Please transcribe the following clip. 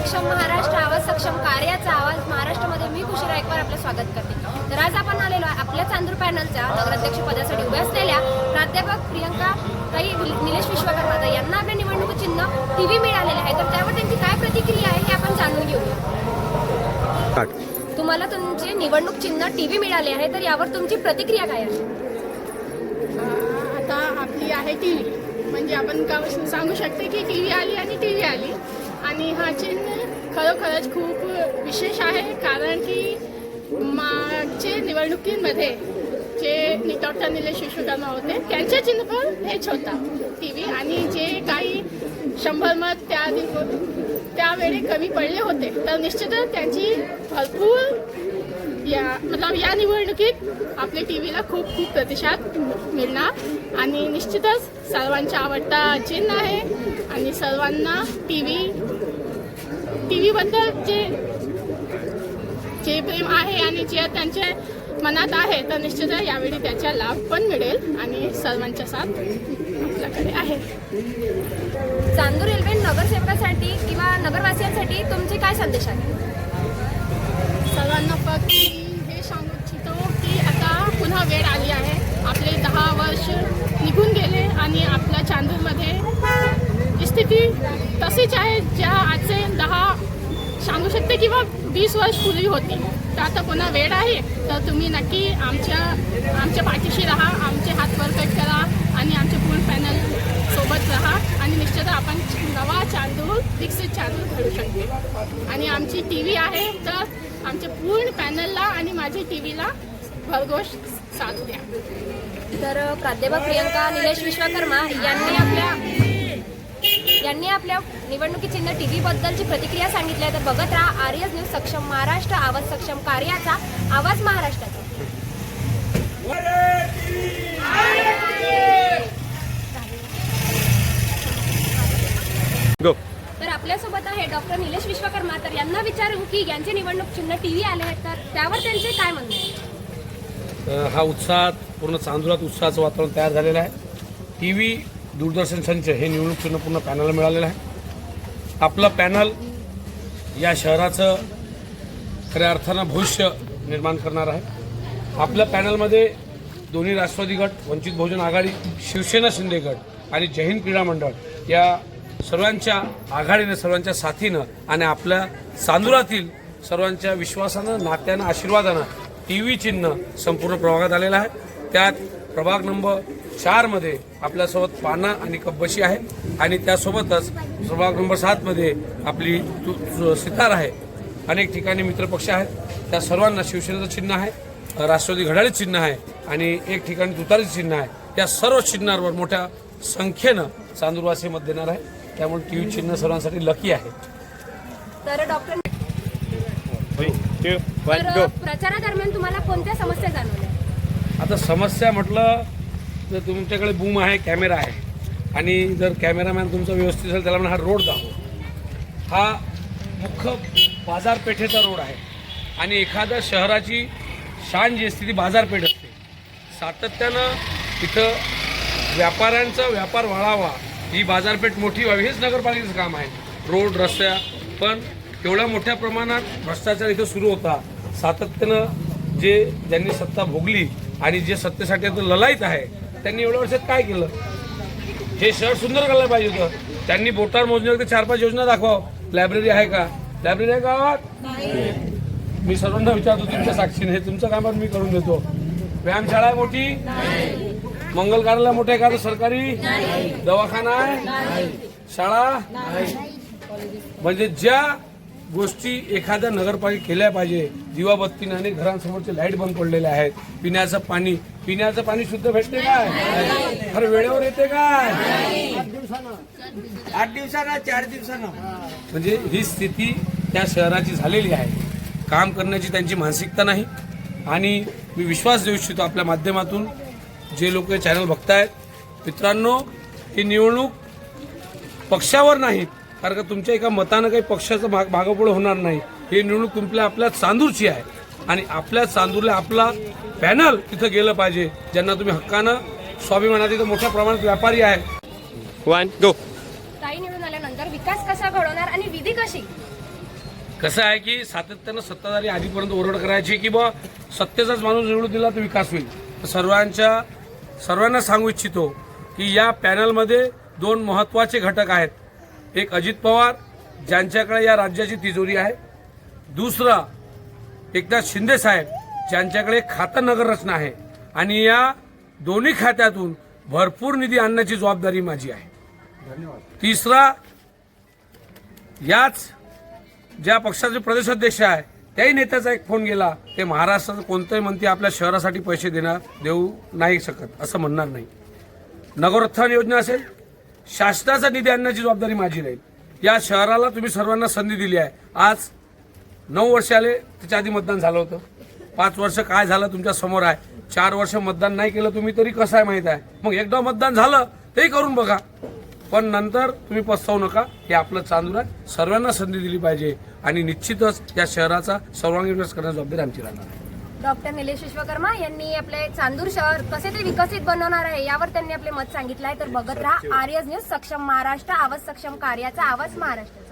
सक्षम महाराष्ट्र आवाज सक्षम कार्याचा आवाज महाराष्ट्रामध्ये मी खुशी रायकवार आपलं स्वागत करते. तर आज आपण आलेलो आहे आपल्या चांदूर पॅनलच्या नगराध्यक्ष पदासाठी उभ्या असलेल्या प्राध्यापक प्रियंका ताई निलेश विश्वकर्मा यांना आपल्या निवडणूक चिन्ह टीव्ही मिळालेले आहे. तर त्यावर त्यांची काय प्रतिक्रिया आहे हे आपण जाणून घेऊया तुम्हाला तुमचे निवडणूक चिन्ह टीव्ही मिळाले आहे तर यावर तुमची प्रतिक्रिया काय आहे? आता आपली आहे टी व्ही म्हणजे आपण सांगू शकते की टी व्ही आली आणि टी व्ही आली. आणि हा चिन्ह खरोखरच खूप विशेष आहे कारण की मागचे निवडणुकींमध्ये जे डॉक्टर निलेश शिशुकर्मा होते त्यांचे चिन्ह पण हेच होता टी व्ही आणि जे काही शंभर मत त्या दिव- त्यावेळी कमी पडले होते तर निश्चितच त्यांची भरपूर या मतलब या निवडणुकीत आपल्या टी व्हीला खूप खूप प्रतिसाद मिळणार. आणि निश्चितच सर्वांचा आवडता चिन्ह आहे. आणि सर्वांना टी व्ही टी व्हीबद्दल जे जे प्रेम आहे आणि जे त्यांचे मनात आहे तर निश्चितच यावेळी त्याचा लाभ पण मिळेल आणि सर्वांच्या साथ आपल्याकडे आहे. चांदूर रेल्वे नगरसेवकासाठी किंवा नगरवासियांसाठी तुमचे काय संदेश आहे सर्वांना फक्त मी हे सांगू इच्छितो की आता पुन्हा वेळ आली आहे. आपले दहा वर्ष निघून गेले आणि आपल्या चांदूरमध्ये स्थिती तशीच आहे ज्या आजचे दहा सांगू शकते किंवा वीस वर्ष पूर्वी होती. तर आता पुन्हा वेळ आहे तर तुम्ही नक्की आमच्या आमच्या पाठीशी राहा आमचे हात परफेक्ट करा आणि आमचे फूल पॅनल सोबत राहा आणि निश्चित आपण नवा चांदूर विकसित चांदूर घडू शकते. आणि आमची टी व्ही आहे तर आमच्या पूर्ण पॅनलला आणि माझ्या टी व्हीला भरघोष साथ द्या. तर प्राध्यापक प्रियंका निलेश विश्वकर्मा यांनी आपल्या यांनी आपल्या निवडणुकी चिन्ह टीव्ही बद्दलची प्रतिक्रिया सांगितली आहे. तर बघत राहा आर्यस न्यूज सक्षम महाराष्ट्र आवाज सक्षम कार्याचा आवाज महाराष्ट्राचा गो तर आपल्यासोबत आहे डॉक्टर निलेश विश्वकर्मा विचारू की यांचे निवडणूक चिन्ह टीव्ही आले आहेत तर त्यावर त्यांचे काय म्हणणे आहे? हा उत्साहात पूर्ण चांदुरात उत्साहाचं वातावरण तयार झालेलं आहे. टी व्ही दूरदर्शन संच हे निवडणूक चिन्ह पूर्ण पॅनलला मिळालेलं आहे. आपलं पॅनल या शहराचं खऱ्या अर्थानं भविष्य निर्माण करणार आहे. आपल्या पॅनलमध्ये दोन्ही राष्ट्रवादी गट वंचित बहुजन आघाडी शिवसेना शिंदे गट आणि जय हिंद क्रीडा मंडळ या सर्वांच्या आघाडीनं सर्वांच्या साथीनं आणि आपल्या चांदुरातील सर्वांच्या विश्वासानं नात्यानं आशीर्वादानं टी व्ही चिन्ह संपूर्ण प्रभागात आलेलं आहे. त्यात प्रभाग नंबर चारमध्ये आपल्यासोबत पाना आणि कब्बशी आहे आणि त्यासोबतच प्रभाग नंबर सातमध्ये आपली तु- सितार आहे. अनेक ठिकाणी मित्रपक्ष आहेत. त्या सर्वांना शिवसेनेचं चिन्ह आहे राष्ट्रवादी घडाळी चिन्ह आहे आणि एक ठिकाणी तुतारीचं चिन्ह आहे. त्या सर्व चिन्हांवर मोठ्या संख्येनं चांदूरवासी मत देणार आहे. त्यामुळे टी व्ही चिन्ह सर्वांसाठी लकी आहे तर डॉक्टर तर प्रचारादरम्यान तुम्हाला कोणत्या समस्या जाणवल्या? आता समस्या म्हटलं तर तुमच्याकडे बूम आहे कॅमेरा आहे आणि जर कॅमेरामॅन तुमचा व्यवस्थित असेल त्याला म्हणा हा रोड दाखव. हा मुख्य बाजारपेठेचा रोड आहे. आणि एखाद्या शहराची शान जी असते ती बाजारपेठ असते. सातत्यानं तिथं व्यापाऱ्यांचा व्यापार वाढावा ही बाजारपेठ मोठी व्हावी हेच नगरपालिकेचं काम आहे. रोड रस्त्या पण एवढ्या मोठ्या प्रमाणात भ्रष्टाचार इथं सुरू होता. सातत्यानं जे ज्यांनी सत्ता भोगली आणि जे सत्तेसाठी आता ललायत आहे त्यांनी एवढ्या वर्षात काय केलं? हे शहर सुंदर करायला पाहिजे होतं. त्यांनी बोटार मोजण्यावर चार पाच योजना दाखवा लायब्ररी आहे का? लायब्ररी आहे गावात? मी सर्वांना विचारतो तुमच्या साक्षीने हे तुमचं कामात मी करून देतो. व्यायामशाळा आहे मोठी? मंगल कार्यालय मोठे का सरकारी दवाखाना आहे? शाळा? म्हणजे ज्या गोष्टी एखाद्या नगरपालिका केल्या पाहिजे दिवाबत्तीने आणि घरांसमोरचे लाइट बंद पडलेले आहेत पिण्याचं पाणी पिण्याचं पाणी शुद्ध भेटते काय? खरं वेळेवर येते काय? आठ दिवसानं चार दिवसानं. म्हणजे ही स्थिती त्या शहराची झालेली आहे. काम करण्याची त्यांची मानसिकता नाही. आणि मी विश्वास देऊ इच्छितो आपल्या माध्यमातून जे लोक चॅनल बघतायत मित्रांनो ही निवडणूक पक्षावर नाही कारण का तुमच्या एका मतानं काही पक्षाचं भाग भागपुढं होणार नाही. ही निवडणूक तुमच्या आपल्या चांदूरची आहे. आणि आपल्या चांदूरला आपला पॅनल तिथं गेलं पाहिजे ज्यांना तुम्ही हक्कानं स्वाभिमानात इथं मोठ्या प्रमाणात व्यापारी आहे. वन गो ताई निवडून आल्यानंतर विकास कसा घडवणार आणि विधी कशी? कसं आहे की सातत्यानं सत्ताधारी आधीपर्यंत ओरड करायची की बा सत्तेचाच माणूस निवडून दिला तर विकास होईल. तर सर्वांच्या सर्वांना सांगू इच्छितो की या पॅनलमध्ये दोन महत्त्वाचे घटक आहेत. एक अजित पवार ज्यांच्याकडे या राज्याची तिजोरी आहे. दुसरा एकनाथ शिंदे साहेब ज्यांच्याकडे खातं नगररचना आहे. आणि या दोन्ही खात्यातून भरपूर निधी आणण्याची जबाबदारी माझी आहे. तिसरा याच ज्या पक्षाचे प्रदेशाध्यक्ष आहे त्याही नेत्याचा एक फोन गेला ते महाराष्ट्राचं कोणतंही मंत्री आपल्या शहरासाठी पैसे देणार देऊ नाही शकत असं म्हणणार नाही. नगरोत्थान योजना असेल शासनाचा निधी आणण्याची जबाबदारी माझी राहील या शहराला तुम्ही सर्वांना संधी दिली आहे. आज नऊ वर्ष आले त्याच्या आधी मतदान झालं होतं. पाच वर्ष काय झालं तुमच्यासमोर आहे. चार वर्ष मतदान नाही केलं तुम्ही तरी कसं आहे माहीत आहे? मग एकदा मतदान झालं तेही करून बघा. पण नंतर तुम्ही पस्तावू नका. हे आपलं चांदूर आहे. सर्वांना संधी दिली पाहिजे आणि निश्चितच या शहराचा सर्वांगीण विकास करण्याची जबाबदारी आमची राहणार आहे. डॉक्टर निलेश विश्वकर्मा यांनी आपले चांदूर शहर कसे ते विकसित बनवणार आहे यावर त्यांनी आपले मत सांगितलं आहे. तर बघत राहा. आर्यज न्यूज सक्षम महाराष्ट्र आवाज सक्षम कार्याचा आवाज महाराष्ट्र.